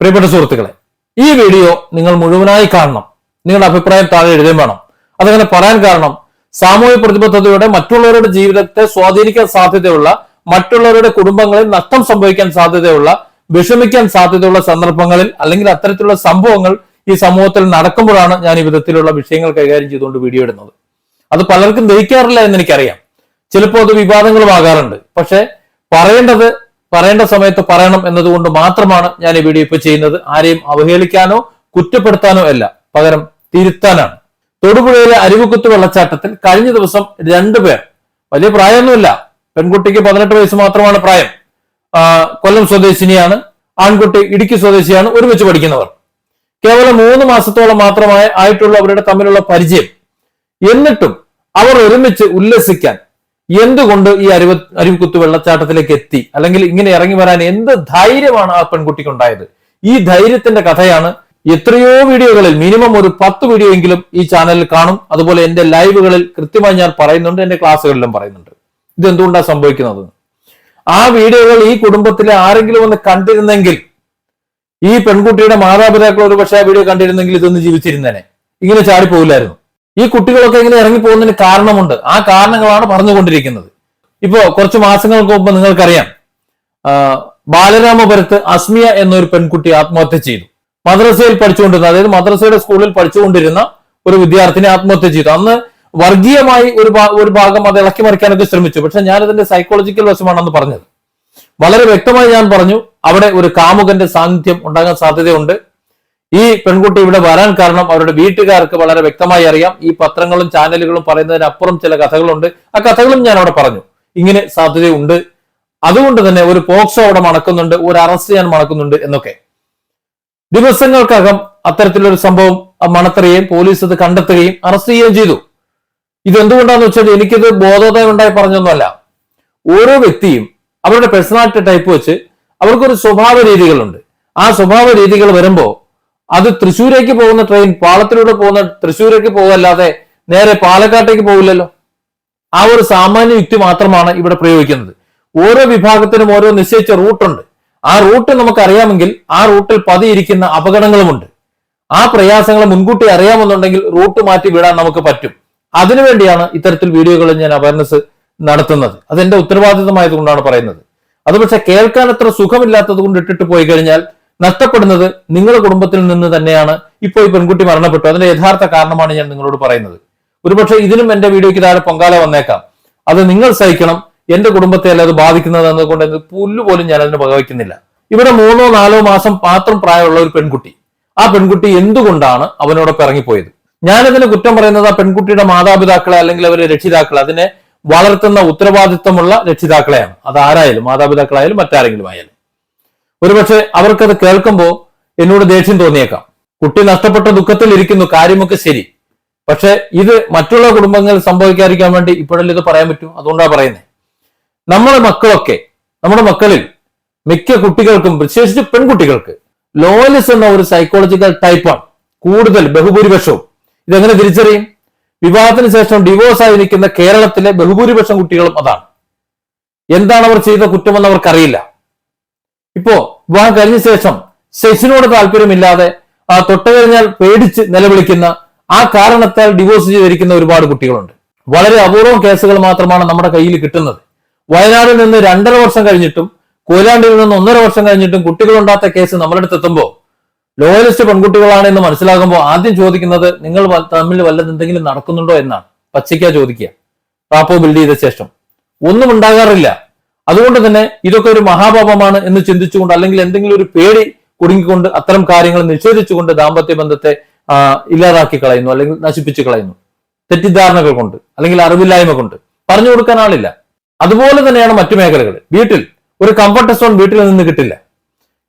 പ്രിയപ്പെട്ട സുഹൃത്തുക്കളെ ഈ വീഡിയോ നിങ്ങൾ മുഴുവനായി കാണണം. നിങ്ങളുടെ അഭിപ്രായം താഴെ എഴുതുകയും വേണം. അതങ്ങനെ പറയാൻ കാരണം സാമൂഹ്യ പ്രതിബദ്ധതയോടെ മറ്റുള്ളവരുടെ ജീവിതത്തെ സ്വാധീനിക്കാൻ സാധ്യതയുള്ള മറ്റുള്ളവരുടെ കുടുംബങ്ങളിൽ നഷ്ടം സംഭവിക്കാൻ സാധ്യതയുള്ള വിഷമിക്കാൻ സാധ്യതയുള്ള സന്ദർഭങ്ങളിൽ അല്ലെങ്കിൽ അത്തരത്തിലുള്ള സംഭവങ്ങൾ ഈ സമൂഹത്തിൽ നടക്കുമ്പോഴാണ് ഞാൻ ഈ വിധത്തിലുള്ള വിഷയങ്ങൾ കൈകാര്യം ചെയ്തുകൊണ്ട് വീഡിയോ ഇടുന്നത്. അത് പലർക്കും ദഹിക്കാറില്ല എന്ന് എനിക്കറിയാം ചിലപ്പോൾ അത് വിവാദങ്ങളും ആകാറുണ്ട്. പക്ഷെ പറയേണ്ടത് പറയേണ്ട സമയത്ത് പറയണം എന്നതുകൊണ്ട് മാത്രമാണ് ഞാൻ ഈ വീഡിയോ ഇപ്പൊ ചെയ്യുന്നത്. ആരെയും അവഹേളിക്കാനോ കുറ്റപ്പെടുത്താനോ അല്ല. പകരം തിരുത്താനാണ്. തൊടുപുഴയിലെ അരുവിക്കുത്ത് വെള്ളച്ചാട്ടത്തിൽ കഴിഞ്ഞ ദിവസം രണ്ടുപേർ വലിയ പ്രായമൊന്നുമില്ല പെൺകുട്ടിക്ക് പതിനെട്ട് വയസ്സ് മാത്രമാണ് പ്രായം കൊല്ലം സ്വദേശിനിയാണ് ആൺകുട്ടി ഇടുക്കി സ്വദേശിയാണ് ഒരുമിച്ച് പഠിക്കുന്നവർ. കേവലം മൂന്ന് മാസത്തോളം മാത്രമായി ആയിട്ടുള്ള അവരുടെ തമ്മിലുള്ള പരിചയം. എന്നിട്ടും അവർ ഒരുമിച്ച് ഉല്ലസിക്കാൻ എന്തുകൊണ്ട് ഈ അരുവ അരുവിക്കുത്ത് വെള്ളച്ചാട്ടത്തിലേക്ക് എത്തി? അല്ലെങ്കിൽ ഇങ്ങനെ ഇറങ്ങി വരാൻ എന്ത് ധൈര്യമാണ് ആ പെൺകുട്ടിക്ക് ഉണ്ടായത് ഈ ധൈര്യത്തിന്റെ കഥയാണ് എത്രയോ വീഡിയോകളിൽ മിനിമം ഒരു പത്ത് വീഡിയോ എങ്കിലും ഈ ചാനലിൽ കാണും. അതുപോലെ എന്റെ ലൈവുകളിൽ കൃത്യമായി ഞാൻ പറയുന്നുണ്ട് എന്റെ ക്ലാസ്സുകളിലും പറയുന്നുണ്ട്. ഇത് എന്തുകൊണ്ടാണ് സംഭവിക്കുന്നത്? ആ വീഡിയോകൾ ഈ കുടുംബത്തിലെ ആരെങ്കിലും ഒന്ന് കണ്ടിരുന്നെങ്കിൽ ഈ പെൺകുട്ടിയുടെ മാതാപിതാക്കൾ ഒരു പക്ഷേ ആ വീഡിയോ കണ്ടിരുന്നെങ്കിൽ ഇതൊന്ന് ജീവിച്ചിരുന്നേനെ. ഇങ്ങനെ ചാടിപ്പോകില്ലായിരുന്നു ഈ കുട്ടികളൊക്കെ ഇങ്ങനെ ഇറങ്ങി പോകുന്നതിന് കാരണമുണ്ട്. ആ കാരണങ്ങളാണ് പറഞ്ഞുകൊണ്ടിരിക്കുന്നത്. ഇപ്പോ കുറച്ച് മാസങ്ങൾക്ക് മുമ്പ് നിങ്ങൾക്കറിയാം. ബാലരാമപുരത്ത് അസ്മിയ എന്നൊരു പെൺകുട്ടി ആത്മഹത്യ ചെയ്തു. മദ്രസയിൽ പഠിച്ചുകൊണ്ടിരുന്ന അതായത് മദ്രസയുടെ സ്കൂളിൽ പഠിച്ചുകൊണ്ടിരുന്ന ഒരു വിദ്യാർത്ഥിനി ആത്മഹത്യ ചെയ്തു. അന്ന് വർഗീയമായി ഒരു ഒരു ഭാഗം അത് ഇളക്കി മറിക്കാനൊക്കെ ശ്രമിച്ചു. പക്ഷെ ഞാനതിന്റെ സൈക്കോളജിക്കൽ വശമാണെന്ന് പറഞ്ഞത്. വളരെ വ്യക്തമായി ഞാൻ പറഞ്ഞു അവിടെ ഒരു കാമുകന്റെ സാന്നിധ്യം ഉണ്ടാകാൻ സാധ്യതയുണ്ട്. ഈ പെൺകുട്ടി ഇവിടെ വരാൻ കാരണം അവരുടെ വീട്ടുകാർക്ക് വളരെ വ്യക്തമായി അറിയാം. ഈ പത്രങ്ങളും ചാനലുകളും പറയുന്നതിനപ്പുറം ചില കഥകളുണ്ട്. ആ കഥകളും ഞാൻ അവിടെ പറഞ്ഞു. ഇങ്ങനെ സാധ്യതയുണ്ട്. അതുകൊണ്ട് തന്നെ ഒരു പോക്സോ അവിടെ മണക്കുന്നുണ്ട്. ഒരു അറസ്റ്റ് ഞാൻ മണക്കുന്നുണ്ട് എന്നൊക്കെ. ദിവസങ്ങൾക്കകം അത്തരത്തിലൊരു സംഭവം മണത്തറിയുകയും പോലീസ് അത് കണ്ടെത്തുകയും അറസ്റ്റ് ചെയ്യുകയും ചെയ്തു. ഇതെന്തുകൊണ്ടാന്ന് വെച്ചാൽ എനിക്കിത് ബോധോദയം ഉണ്ടായി പറഞ്ഞൊന്നുമല്ല. ഓരോ വ്യക്തിയും അവരുടെ പേഴ്സണാലിറ്റി ടൈപ്പ് വെച്ച് അവർക്കൊരു സ്വഭാവ രീതികളുണ്ട്. ആ സ്വഭാവ രീതികൾ വരുമ്പോൾ അത് തൃശ്ശൂരേക്ക് പോകുന്ന ട്രെയിൻ പാളത്തിലൂടെ പോകുന്ന തൃശ്ശൂരേക്ക് പോകല്ലാതെ നേരെ പാലക്കാട്ടേക്ക് പോകില്ലല്ലോ ആ ഒരു സാമാന്യ യുക്തി മാത്രമാണ് ഇവിടെ പ്രയോഗിക്കുന്നത്. ഓരോ വിഭാഗത്തിനും ഓരോ നിശ്ചയിച്ച റൂട്ടുണ്ട് ആ റൂട്ട് നമുക്ക് അറിയാമെങ്കിൽ ആ റൂട്ടിൽ പതിയിരിക്കുന്ന അപകടങ്ങളുമുണ്ട്. ആ പ്രയാസങ്ങൾ മുൻകൂട്ടി അറിയാമെന്നുണ്ടെങ്കിൽ റൂട്ട് മാറ്റി വിടാൻ നമുക്ക് പറ്റും. അതിനുവേണ്ടിയാണ് ഇത്തരത്തിൽ വീഡിയോകൾ ഞാൻ അവയർനെസ് നടത്തുന്നത്. അതെന്റെ ഉത്തരവാദിത്തമായതുകൊണ്ടാണ് പറയുന്നത്. അത് പക്ഷെ കേൾക്കാൻ അത്ര സുഖമില്ലാത്തത് കൊണ്ട് ഇട്ടിട്ട് പോയി കഴിഞ്ഞാൽ നഷ്ടപ്പെടുന്നത് നിങ്ങളുടെ കുടുംബത്തിൽ നിന്ന് തന്നെയാണ് ഇപ്പോൾ ഈ പെൺകുട്ടി മരണപ്പെട്ടു. അതിന്റെ യഥാർത്ഥ കാരണമാണ് ഞാൻ നിങ്ങളോട് പറയുന്നത്. ഒരുപക്ഷെ ഇതിനും എന്റെ വീഡിയോയ്ക്ക് താഴെ പൊങ്കാല വന്നേക്കാം. അത് നിങ്ങൾ സഹിക്കണം. എന്റെ കുടുംബത്തെ അല്ല അത് ബാധിക്കുന്നത് എന്നതുകൊണ്ട് എന്ത് പുല്ലുപോലും ഞാൻ അതിന് വകവയ്ക്കുന്നില്ല. ഇവിടെ മൂന്നോ നാലോ മാസം മാത്രം പ്രായമുള്ള ഒരു പെൺകുട്ടി. ആ പെൺകുട്ടി എന്തുകൊണ്ടാണ് അവനോടൊപ്പം ഇറങ്ങിപ്പോയത്? ഞാനതിന് കുറ്റം പറയുന്നത് ആ പെൺകുട്ടിയുടെ മാതാപിതാക്കളെ അല്ലെങ്കിൽ അവരെ രക്ഷിതാക്കളെ അതിനെ വളർത്തുന്ന ഉത്തരവാദിത്തമുള്ള രക്ഷിതാക്കളെയാണ്. അത് ആരായാലും മാതാപിതാക്കളായാലും മറ്റാരെങ്കിലും ആയാലും ഒരുപക്ഷെ അവർക്കത് കേൾക്കുമ്പോൾ എന്നോട് ദേഷ്യം തോന്നിയേക്കാം. കുട്ടി നഷ്ടപ്പെട്ട ദുഃഖത്തിൽ ഇരിക്കുന്നു കാര്യമൊക്കെ ശരി. പക്ഷെ ഇത് മറ്റുള്ള കുടുംബങ്ങളിൽ സംഭവിക്കാതിരിക്കാൻ വേണ്ടി ഇപ്പോഴല്ലേ ഇത് പറയാൻ പറ്റൂ? അതുകൊണ്ടാണ് പറയുന്നത് നമ്മുടെ മക്കളൊക്കെ നമ്മുടെ മക്കളിൽ മിക്ക കുട്ടികൾക്കും വിശേഷിച്ച് പെൺകുട്ടികൾക്ക് ലോയലിസ് എന്ന ഒരു സൈക്കോളജിക്കൽ ടൈപ്പാണ് കൂടുതൽ ബഹുഭൂരിപക്ഷവും. ഇതെങ്ങനെ തിരിച്ചറിയും? വിവാഹത്തിന് ശേഷം ഡിവോഴ്സ് ആയി നിൽക്കുന്ന കേരളത്തിലെ ബഹുഭൂരിപക്ഷം കുട്ടികളും അതാണ്. എന്താണ് അവർ ചെയ്ത കുറ്റമെന്ന് അവർക്കറിയില്ല. ഇപ്പോ വിവാഹം കഴിഞ്ഞ ശേഷം സെക്സിനോട് താല്പര്യമില്ലാതെ തൊട്ട് കഴിഞ്ഞാൽ പേടിച്ച് നിലവിളിക്കുന്ന ആ കാരണത്താൽ ഡിവോഴ്സ് ചെയ്തിരിക്കുന്ന ഒരുപാട് കുട്ടികളുണ്ട്. വളരെ അപൂർവം കേസുകൾ മാത്രമാണ് നമ്മുടെ കയ്യിൽ കിട്ടുന്നത്. വയനാടിൽ നിന്ന് രണ്ടര വർഷം കഴിഞ്ഞിട്ടും കൊയിലാണ്ടിൽ നിന്ന് ഒന്നര വർഷം കഴിഞ്ഞിട്ടും കുട്ടികളുണ്ടാത്ത കേസ് നമ്മുടെ എത്തുമ്പോൾ ലോയലിസ്റ്റ് പെൺകുട്ടികളാണ് എന്ന് മനസ്സിലാകുമ്പോൾ ആദ്യം ചോദിക്കുന്നത് നിങ്ങൾ തമ്മിൽ വല്ലത് എന്തെങ്കിലും നടക്കുന്നുണ്ടോ? എന്നാണ്. പച്ചയ്ക്കാ ചോദിക്കുക. പാപ്പോ ബിൽഡ് ചെയ്ത ശേഷം. ഒന്നും ഉണ്ടാകാറില്ല. അതുകൊണ്ട് തന്നെ ഇതൊക്കെ ഒരു മഹാപാപമാണ് എന്ന് ചിന്തിച്ചുകൊണ്ട് അല്ലെങ്കിൽ എന്തെങ്കിലും ഒരു പേടി കുടുങ്ങിക്കൊണ്ട് അത്തരം കാര്യങ്ങൾ നിഷേധിച്ചുകൊണ്ട് ദാമ്പത്യ ബന്ധത്തെ ഇല്ലാതാക്കി കളയുന്നു അല്ലെങ്കിൽ നശിപ്പിച്ചു കളയുന്നു. തെറ്റിദ്ധാരണകൾ കൊണ്ട് അല്ലെങ്കിൽ അറിവില്ലായ്മ കൊണ്ട് പറഞ്ഞു കൊടുക്കാൻ ആളില്ല. അതുപോലെ തന്നെയാണ് മറ്റു മേഖലകൾ. വീട്ടിൽ ഒരു കംഫർട്ട് സോൺ വീട്ടിൽ നിന്ന് കിട്ടില്ല.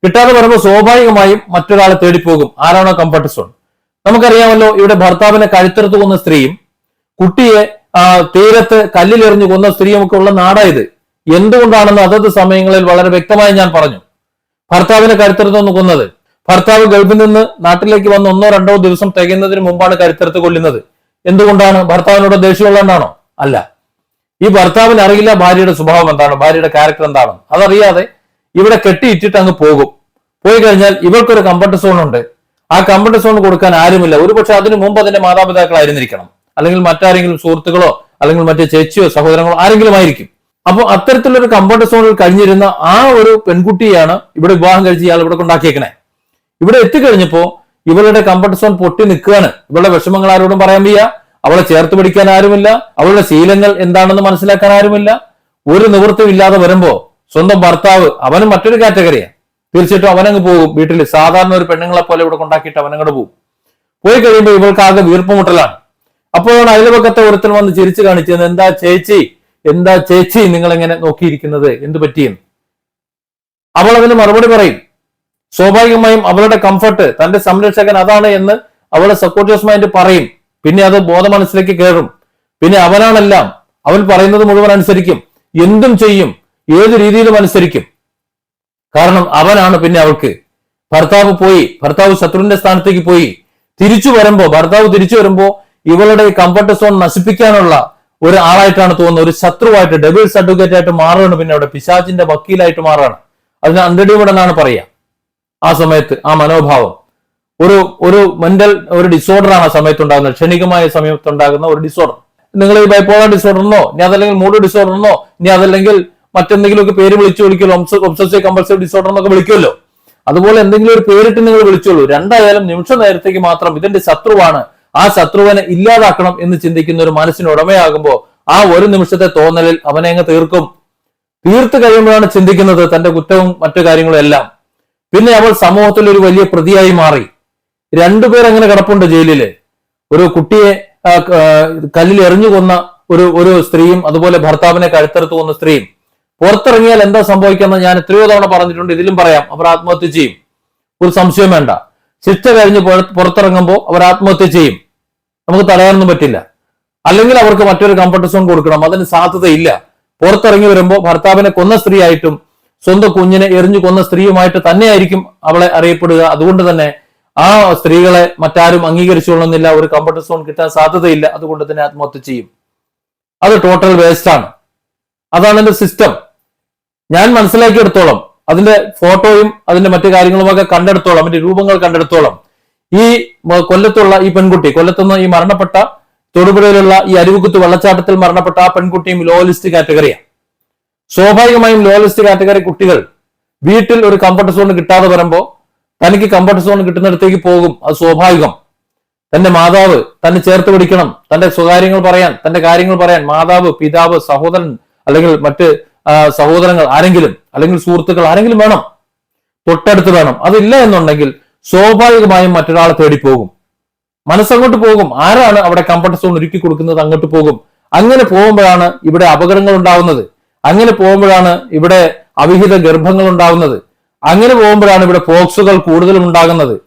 കിട്ടാതെ വരുമ്പോൾ സ്വാഭാവികമായും മറ്റൊരാളെ തേടിപ്പോകും. ആരാണോ കംഫർട്ട് സോൺ നമുക്കറിയാമല്ലോ ഇവിടെ ഭർത്താവിനെ കഴുത്തെടുത്ത് കൊന്ന സ്ത്രീയും കുട്ടിയെ തീരത്ത് കല്ലിലെറിഞ്ഞു കൊന്ന സ്ത്രീയും ഒക്കെ ഉള്ള നാടായത് എന്തുകൊണ്ടാണെന്ന് അതത് സമയങ്ങളിൽ വളരെ വ്യക്തമായി ഞാൻ പറഞ്ഞു. ഭർത്താവിനെ കരുത്തറുത്തൊന്ന് കൊന്നത്. ഭർത്താവ് ഗൾഫിൽ നിന്ന് നാട്ടിലേക്ക് വന്ന് ഒന്നോ രണ്ടോ ദിവസം തികയുന്നതിന് മുമ്പാണ് കരുത്തരത്ത് കൊല്ലുന്നത്. എന്തുകൊണ്ടാണ്? ഭർത്താവിനോട് ദേഷ്യമുള്ളതുകൊണ്ടാണോ? അല്ല. ഈ ഭർത്താവിന് അറിയില്ല ഭാര്യയുടെ സ്വഭാവം എന്താണ് ഭാര്യയുടെ ക്യാരക്ടർ എന്താണ് അതറിയാതെ ഇവിടെ കെട്ടിയിട്ടിട്ട് അങ്ങ് പോകും. പോയി കഴിഞ്ഞാൽ ഇവർക്കൊരു കംഫർട്ട് സോൺ ഉണ്ട്. ആ കംഫർട്ട് സോൺ കൊടുക്കാൻ ആരുമില്ല. ഒരുപക്ഷെ അതിനു മുമ്പ് അതിന്റെ മാതാപിതാക്കളായിരുന്നിരിക്കണം. അല്ലെങ്കിൽ മറ്റാരെങ്കിലും സുഹൃത്തുക്കളോ അല്ലെങ്കിൽ മറ്റേ ചേച്ചിയോ സഹോദരങ്ങളോ ആരെങ്കിലും ആയിരിക്കും. അപ്പോൾ അത്തരത്തിലൊരു കംഫർട്ട് സോണിൽ കഴിഞ്ഞിരുന്ന ആ ഒരു പെൺകുട്ടിയാണ് ഇവിടെ വിവാഹം കഴിച്ച് ഇയാൾ ഇവിടെ കൊണ്ടാക്കിയേക്കണേ. ഇവിടെ എത്തിക്കഴിഞ്ഞപ്പോ ഇവളുടെ കംഫർട്ട് സോൺ പൊട്ടി നിൽക്കുകയാണ്. ഇവളുടെ വിഷമങ്ങൾ ആരോടും പറയാൻ വയ്യ. അവളെ ചേർത്ത് പിടിക്കാൻ ആരുമില്ല. അവളുടെ ശീലങ്ങൾ എന്താണെന്ന് മനസ്സിലാക്കാൻ ആരുമില്ല. ഒരു നിവൃത്തിയും ഇല്ലാതെ വരുമ്പോ സ്വന്തം ഭർത്താവ് അവനും മറ്റൊരു കാറ്റഗറിയാണ് തീർച്ചയായിട്ടും അവനങ്ങ് പോകും. വീട്ടിൽ സാധാരണ ഒരു പെണ്ണുങ്ങളെ പോലെ ഇവിടെ കൊണ്ടാക്കിയിട്ട് അവനങ്ങോട്ട് പോകും. പോയി കഴിയുമ്പോൾ ഇവൾക്ക് ആകെ വീർപ്പുമുട്ടലാണ്. അപ്പോഴാണ് അയൽപക്കത്തെ ഒരുത്തൻ വന്ന് ചിരിച്ചു കാണിച്ചത്. എന്താ ചേച്ചി? എന്താ ചേച്ചി നിങ്ങൾ എങ്ങനെ നോക്കിയിരിക്കുന്നത്? എന്ത് പറ്റിയെന്ന് അവൾ അതിന് മറുപടി പറയും. സ്വാഭാവികമായും അവളുടെ കംഫർട്ട് തന്റെ സംരക്ഷകൻ അതാണ് എന്ന് അവളെ സപ്പോർട്ടേഴ്സ് മൈൻഡ് പറയും. പിന്നെ അത് ബോധ മനസ്സിലേക്ക് കയറും. പിന്നെ അവനാണെല്ലാം അവൻ പറയുന്നത് മുഴുവൻ അനുസരിക്കും. എന്തും ചെയ്യും ഏത് രീതിയിലും അനുസരിക്കും. കാരണം അവനാണ് പിന്നെ അവൾക്ക്. ഭർത്താവ് പോയി ഭർത്താവ് ശത്രുവിന്റെ സ്ഥാനത്തേക്ക് പോയി. തിരിച്ചു വരുമ്പോ ഭർത്താവ് തിരിച്ചു വരുമ്പോ ഇവളുടെ കംഫർട്ട് സോൺ നശിപ്പിക്കാനുള്ള ഒരു ആളായിട്ടാണ് തോന്നുന്നത്. ഒരു ശത്രുവായിട്ട് ഡബിൾ അഡ്വക്കേറ്റ് ആയിട്ട് മാറുകയാണ് പിന്നെ അവിടെ. പിശാചിന്റെ വക്കീലായിട്ട് മാറുകയാണ് അതിന് അണ്ടടിവിടെ എന്നാണ് പറയുക. ആ സമയത്ത് ആ മനോഭാവം. ഒരു ഒരു മെന്റൽ ഒരു ഡിസോർഡർ ആണ് ആ സമയത്ത് ഉണ്ടാകുന്നത് ക്ഷണികമായ സമയത്ത് ഉണ്ടാകുന്ന ഒരു ഡിസോർഡർ നിങ്ങൾ ഈ ബൈപ്പോളർ ഡിസോർഡറിനോ ഇനി അതല്ലെങ്കിൽ മൂഡ് ഡിസോർഡറിനോ ഇനി അതല്ലെങ്കിൽ മറ്റെന്തെങ്കിലുമൊക്കെ പേര് വിളിച്ചു വിളിക്കുമല്ലോ. ഒബ്സസീവ് കമ്പൾസീവ് ഡിസോർഡർ എന്നൊക്കെ വിളിക്കുമല്ലോ. അതുപോലെ എന്തെങ്കിലും ഒരു പേരിട്ട് നിങ്ങൾ വിളിച്ചോളൂ രണ്ടായാലും നിമിഷ നേരത്തേക്ക് മാത്രം ഇതിന്റെ ശത്രുവാണ്. ആ ശത്രുവിനെ ഇല്ലാതാക്കണം എന്ന് ചിന്തിക്കുന്ന ഒരു മനസ്സിന് ഉടമയാകുമ്പോൾ ആ ഒരു നിമിഷത്തെ തോന്നലിൽ അവനെ അങ്ങ് തീർക്കും. തീർത്ത് കഴിയുമ്പോഴാണ് ചിന്തിക്കുന്നത് തന്റെ കുറ്റവും മറ്റു കാര്യങ്ങളും എല്ലാം. പിന്നെ അവൾ സമൂഹത്തിൽ ഒരു വലിയ പ്രതിയായി മാറി. രണ്ടുപേർ അങ്ങനെ കിടപ്പുണ്ട് ജയിലിൽ. ഒരു കുട്ടിയെ കല്ലിൽ എറിഞ്ഞു കൊന്ന ഒരു ഒരു സ്ത്രീയും അതുപോലെ ഭർത്താവിനെ കഴുത്തെടുത്ത് കൊന്ന സ്ത്രീയും. പുറത്തിറങ്ങിയാൽ എന്താ സംഭവിക്കുന്നത് ഞാൻ എത്രയോ തവണ പറഞ്ഞിട്ടുണ്ട്. ഇതിലും പറയാം. അവർ ആത്മഹത്യ ചെയ്യും. ഒരു സംശയം വേണ്ട. ശിക്ഷ കഴിഞ്ഞ് പുറ- പുറത്തിറങ്ങുമ്പോൾ അവർ ആത്മഹത്യ ചെയ്യും. നമുക്ക് തടയാനൊന്നും പറ്റില്ല. അല്ലെങ്കിൽ അവർക്ക് മറ്റൊരു കംഫർട്ട് സോൺ കൊടുക്കണം. അതിന് സാധ്യതയില്ല. പുറത്തിറങ്ങി വരുമ്പോൾ ഭർത്താവിനെ കൊന്ന സ്ത്രീയായിട്ടും സ്വന്തം കുഞ്ഞിനെ എറിഞ്ഞു കൊന്ന സ്ത്രീയുമായിട്ട് തന്നെയായിരിക്കും അവളെ അറിയപ്പെടുക. അതുകൊണ്ട് തന്നെ ആ സ്ത്രീകളെ മറ്റാരും അംഗീകരിച്ചുകൊള്ളുന്നില്ല ഒരു കംഫർട്ട് സോൺ കിട്ടാൻ സാധ്യതയില്ല. അതുകൊണ്ട് തന്നെ ആത്മഹത്യ ചെയ്യും. അത് ടോട്ടൽ വേസ്റ്റ് ആണ്. അതാണ് എന്റെ സിസ്റ്റം ഞാൻ മനസ്സിലാക്കിയെടുത്തോളം അതിന്റെ ഫോട്ടോയും അതിന്റെ മറ്റു കാര്യങ്ങളുമൊക്കെ കണ്ടെടുത്തോളം അതിന്റെ രൂപങ്ങൾ കണ്ടെടുത്തോളം ഈ കൊല്ലത്തുള്ള ഈ പെൺകുട്ടി കൊല്ലത്തുനിന്ന് ഈ മരണപ്പെട്ട തൊടുപുഴയിലുള്ള ഈ അരുവിക്കുത്ത് വെള്ളച്ചാട്ടത്തിൽ മരണപ്പെട്ട ആ പെൺകുട്ടിയും ലോ ലിസ്റ്റ് കാറ്റഗറിയാണ്. സ്വാഭാവികമായും ലോ ലിസ്റ്റ് കാറ്റഗറി കുട്ടികൾ വീട്ടിൽ ഒരു കംഫർട്ട് സോൺ കിട്ടാതെ വരുമ്പോൾ തനിക്ക് കംഫർട്ട് സോൺ കിട്ടുന്നിടത്തേക്ക് പോകും അത് സ്വാഭാവികം. തന്റെ മാതാവ് തന്നെ ചേർത്ത് പിടിക്കണം തന്റെ സ്വകാര്യങ്ങൾ പറയാൻ തന്റെ കാര്യങ്ങൾ പറയാൻ മാതാവ് പിതാവ് സഹോദരൻ അല്ലെങ്കിൽ മറ്റ് സഹോദരങ്ങൾ ആരെങ്കിലും അല്ലെങ്കിൽ സുഹൃത്തുക്കൾ ആരെങ്കിലും വേണം തൊട്ടടുത്ത് വേണം അതില്ല എന്നുണ്ടെങ്കിൽ സ്വാഭാവികമായും മറ്റൊരാളെ തേടി പോകും മനസ്സങ്ങോട്ട് പോകും. ആരാണ് അവിടെ കംഫർട്ട് സോൺ ഒരുക്കി കൊടുക്കുന്നത് അങ്ങോട്ട് പോകും. അങ്ങനെ പോകുമ്പോഴാണ് ഇവിടെ അപകടങ്ങൾ ഉണ്ടാവുന്നത്. അങ്ങനെ പോകുമ്പോഴാണ് ഇവിടെ അവിഹിത ഗർഭങ്ങൾ ഉണ്ടാവുന്നത്. അങ്ങനെ പോകുമ്പോഴാണ് ഇവിടെ പോക്സുകൾ കൂടുതലും ഉണ്ടാകുന്നത്.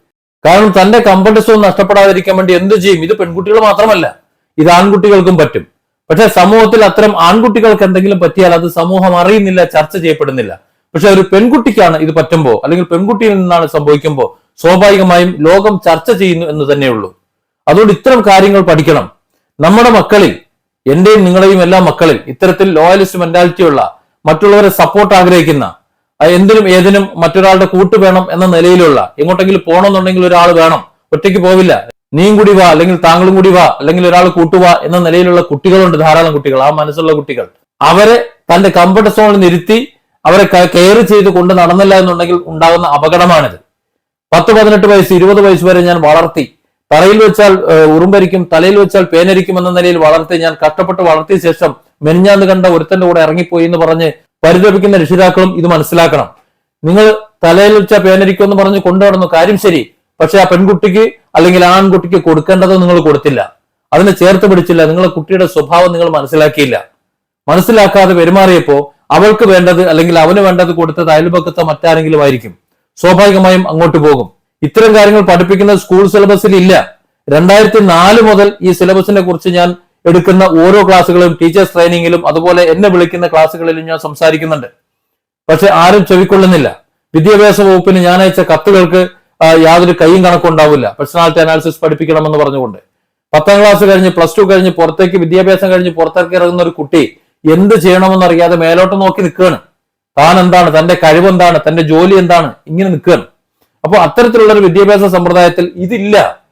കാരണം തന്റെ കംഫർട്ട് സോൺ നഷ്ടപ്പെടാതിരിക്കാൻ വേണ്ടി എന്ത് ചെയ്യും? ഇത് പെൺകുട്ടികൾ മാത്രമല്ല. ഇത് ആൺകുട്ടികൾക്കും പറ്റും. പക്ഷെ സമൂഹത്തിൽ അത്തരം ആൺകുട്ടികൾക്ക് എന്തെങ്കിലും പറ്റിയാൽ അത് സമൂഹം അറിയുന്നില്ല ചർച്ച ചെയ്യപ്പെടുന്നില്ല. പക്ഷെ ഒരു പെൺകുട്ടിക്കാണ് ഇത് പറ്റുമ്പോൾ അല്ലെങ്കിൽ പെൺകുട്ടിയിൽ നിന്നാണ് സംഭവിക്കുമ്പോൾ സ്വാഭാവികമായും ലോകം ചർച്ച ചെയ്യുന്നു എന്ന് തന്നെയുള്ളൂ അതുകൊണ്ട് ഇത്തരം കാര്യങ്ങൾ പഠിക്കണം. നമ്മുടെ മക്കളിൽ എന്റെയും നിങ്ങളെയും എല്ലാ മക്കളിൽ ഇത്തരത്തിൽ ലോയലിസ്റ്റ് മെന്റാലിറ്റി ഉള്ള മറ്റുള്ളവരെ സപ്പോർട്ട് ആഗ്രഹിക്കുന്ന എന്തിനും ഏതിനും മറ്റൊരാളുടെ കൂട്ട് വേണം എന്ന നിലയിലുള്ള എങ്ങോട്ടെങ്കിലും പോകണമെന്നുണ്ടെങ്കിൽ ഒരാൾ വേണം. ഒറ്റയ്ക്ക് പോവില്ല. നീയും കൂടി വാ അല്ലെങ്കിൽ താങ്കളും കൂടി വാ അല്ലെങ്കിൽ ഒരാൾ കൂട്ടുവാ എന്ന നിലയിലുള്ള കുട്ടികളുണ്ട് ധാരാളം കുട്ടികൾ ആ മനസ്സുള്ള കുട്ടികൾ. അവരെ തന്റെ കംഫർട്ട് സോണിൽ നിരുത്തി അവരെ കെയർ ചെയ്ത് കൊണ്ട് നടന്നില്ല എന്നുണ്ടെങ്കിൽ ഉണ്ടാകുന്ന അപകടമാണിത്. പത്ത് പതിനെട്ട് വയസ്സ് ഇരുപത് വയസ്സ് വരെ ഞാൻ വളർത്തി. തലയിൽ വെച്ചാൽ ഉറുമ്പരിക്കും തലയിൽ വെച്ചാൽ പേനരിക്കും എന്ന നിലയിൽ വളർത്തി ഞാൻ കഷ്ടപ്പെട്ട് വളർത്തിയ ശേഷം മെനിഞ്ഞാന്ന് കണ്ട ഒരുത്തന്റെ കൂടെ ഇറങ്ങിപ്പോയി എന്ന് പറഞ്ഞ് പരിതപിക്കുന്ന രക്ഷിതാക്കളും ഇത് മനസ്സിലാക്കണം. നിങ്ങൾ തലയിൽ വെച്ചാൽ പേനരിക്കും എന്ന് പറഞ്ഞ് കൊണ്ടുവരുന്നു കാര്യം ശരി. പക്ഷെ ആ പെൺകുട്ടിക്ക് അല്ലെങ്കിൽ ആൺകുട്ടിക്ക് കൊടുക്കേണ്ടതോ നിങ്ങൾ കൊടുത്തില്ല. അതിനെ ചേർത്ത് പിടിച്ചില്ല. നിങ്ങളെ കുട്ടിയുടെ സ്വഭാവം നിങ്ങൾ മനസ്സിലാക്കിയില്ല. മനസ്സിലാക്കാതെ പെരുമാറിയപ്പോ അവൾക്ക് വേണ്ടത് അല്ലെങ്കിൽ അവന് വേണ്ടത് കൊടുത്തത് അയൽപക്കത്തെ മറ്റാരെങ്കിലും ആയിരിക്കും. സ്വാഭാവികമായും അങ്ങോട്ട് പോകും. ഇത്തരം കാര്യങ്ങൾ പഠിപ്പിക്കുന്ന സ്കൂൾ സിലബസിൽ ഇല്ല. രണ്ടായിരത്തി നാല് മുതൽ ഈ സിലബസിനെ കുറിച്ച് ഞാൻ എടുക്കുന്ന ഓരോ ക്ലാസ്സുകളും ടീച്ചേഴ്സ് ട്രെയിനിങ്ങിലും അതുപോലെ എന്നെ വിളിക്കുന്ന ക്ലാസ്സുകളിലും ഞാൻ സംസാരിക്കുന്നുണ്ട്. പക്ഷെ ആരും ചെവിക്കൊള്ളുന്നില്ല. വിദ്യാഭ്യാസ വകുപ്പിന് ഞാൻ അയച്ച കത്തുകൾക്ക് യാതൊരു കൈയും കണക്കും ഉണ്ടാവില്ല. പേഴ്സണാലിറ്റി അനാലിസിസ് പഠിപ്പിക്കണമെന്ന് പറഞ്ഞുകൊണ്ട്. പത്താം ക്ലാസ് കഴിഞ്ഞ് പ്ലസ് ടു കഴിഞ്ഞ് പുറത്തേക്ക് വിദ്യാഭ്യാസം കഴിഞ്ഞ് പുറത്തേക്ക് ഇറങ്ങുന്ന ഒരു കുട്ടി എന്ത് ചെയ്യണമെന്ന് അറിയാതെ മേലോട്ട് നോക്കി നിൽക്കുകയാണ്. താൻ എന്താണ്? തന്റെ കഴിവെന്താണ് തന്റെ ജോലി എന്താണ്? ഇങ്ങനെ നിൽക്കുകയാണ്. അപ്പോൾ അത്തരത്തിലുള്ള ഒരു വിദ്യാഭ്യാസ സമ്പ്രദായത്തിൽ ഇതില്ല.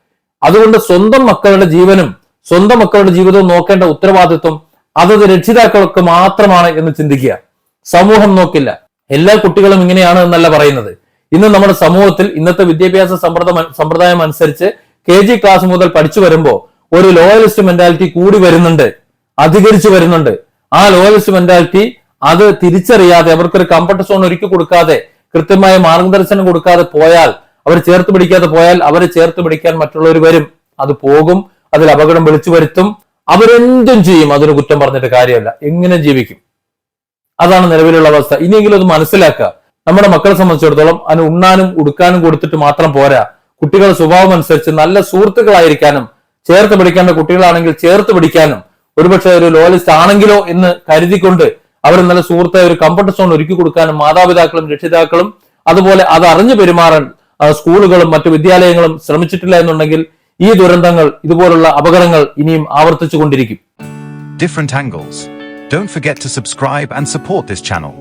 അതുകൊണ്ട് സ്വന്തം മക്കളുടെ ജീവനും സ്വന്തം മക്കളുടെ ജീവിതവും നോക്കേണ്ട ഉത്തരവാദിത്വം അതത് രക്ഷിതാക്കൾക്ക് മാത്രമാണ് എന്ന് ചിന്തിക്കുക. സമൂഹം നോക്കില്ല. എല്ലാ കുട്ടികളും ഇങ്ങനെയാണ് എന്നല്ല പറയുന്നത്. ഇന്ന് നമ്മുടെ സമൂഹത്തിൽ ഇന്നത്തെ വിദ്യാഭ്യാസ സമ്പ്രദം സമ്പ്രദായം അനുസരിച്ച് കെ ജി ക്ലാസ് മുതൽ പഠിച്ചു വരുമ്പോൾ ഒരു ലോയലിസ്റ്റ് മെന്റാലിറ്റി കൂടി വരുന്നുണ്ട്. അധികരിച്ചു വരുന്നുണ്ട്. ആ ലോയലിസ്റ്റ് മെന്റാലിറ്റി അത് തിരിച്ചറിയാതെ അവർക്കൊരു കംഫർട്ട് സോൺ ഒരുക്കി കൊടുക്കാതെ കൃത്യമായ മാർഗദർശനം കൊടുക്കാതെ പോയാൽ അവർ ചേർത്ത് പിടിക്കാതെ പോയാൽ അവരെ ചേർത്ത് പിടിക്കാൻ മറ്റുള്ളവർ വരും. അത് പോകും. അതിൽ അപകടം വിളിച്ചു വരുത്തും. അവരെന്തും ചെയ്യും. അതിന് കുറ്റം പറഞ്ഞിട്ട് കാര്യമല്ല. എങ്ങനെ ജീവിക്കും? അതാണ് നിലവിലുള്ള അവസ്ഥ. ഇനിയെങ്കിലും അത് മനസ്സിലാക്കുക. നമ്മുടെ മക്കളെ സംബന്ധിച്ചിടത്തോളം അതിന് ഉണ്ണാനും ഉടുക്കാനും കൊടുത്തിട്ട് മാത്രം പോരാ കുട്ടികളുടെ സ്വഭാവം അനുസരിച്ച് നല്ല സുഹൃത്തുക്കളായിരിക്കാനും ചേർത്ത് പിടിക്കേണ്ട കുട്ടികളാണെങ്കിൽ ചേർത്ത് പിടിക്കാനും ഒരുപക്ഷെ ഒരു ലോയലിസ്റ്റ് ആണെങ്കിലോ എന്ന് കരുതിക്കൊണ്ട് അവർ നല്ല സുഹൃത്തെ ഒരു കംഫർട്ട് സോൺ ഒരുക്കി കൊടുക്കാനും മാതാപിതാക്കളും രക്ഷിതാക്കളും അതുപോലെ അത് അറിഞ്ഞു പെരുമാറാൻ സ്കൂളുകളും മറ്റു വിദ്യാലയങ്ങളും ശ്രമിച്ചിട്ടില്ല എന്നുണ്ടെങ്കിൽ ഈ ദുരന്തങ്ങൾ ഇതുപോലുള്ള അപകടങ്ങൾ ഇനിയും ആവർത്തിച്ചു കൊണ്ടിരിക്കും different angles. Don't forget to subscribe and support this channel.